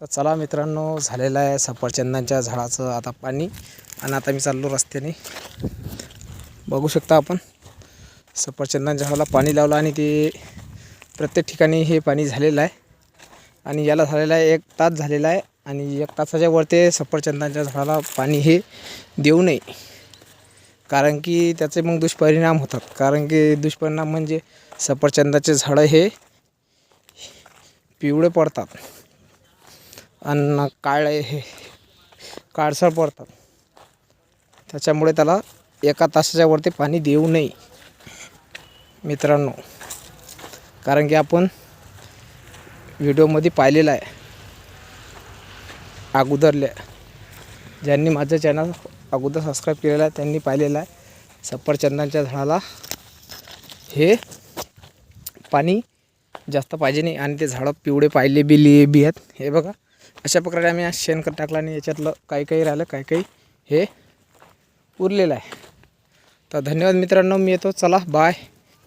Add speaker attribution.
Speaker 1: तर चला मित्रांनो झालेलं आहे सफरचंदांच्या झाडाचं आता पाणी. आणि आता मी चाललो रस्त्याने. बघू शकता आपण सफरचंदांच्या झाडाला पाणी लावलं आणि ते प्रत्येक ठिकाणी हे पाणी झालेलं आहे. आणि याला झालेलं आहे एक तास झालेला आहे आणि एक तासाच्या वर ते सफरचंदांच्या झाडाला पाणी हे देऊ नये. कारण की त्याचे मग दुष्परिणाम होतात. कारण की दुष्परिणाम म्हणजे सफरचंदाचे झाडं हे पिवळे पडतात. आणि काळे हे काळसर पडतात. त्याच्यामुळे त्याला एका तासाच्या वरती पाणी देऊ नये मित्रांनो. कारण की आपण व्हिडिओमध्ये पाहिलेलं आहे अगोदरल्या. ज्यांनी माझं चॅनल अगोदर सबस्क्राईब केलेलं आहे त्यांनी पाहिलेलं आहे सफरचंदांच्या झाडाला हे पाणी जास्त पाहिजे नाही. आणि ते झाडं पिवळे पाहिले बिली बी आहेत. हे बघा. अशा प्रकारे आम्ही शेणखत टाकलं आणि याच्यातलं काही काही राहिलं काही काही हे उरलेलं आहे. तर धन्यवाद मित्रांनो मी येतो. चला बाय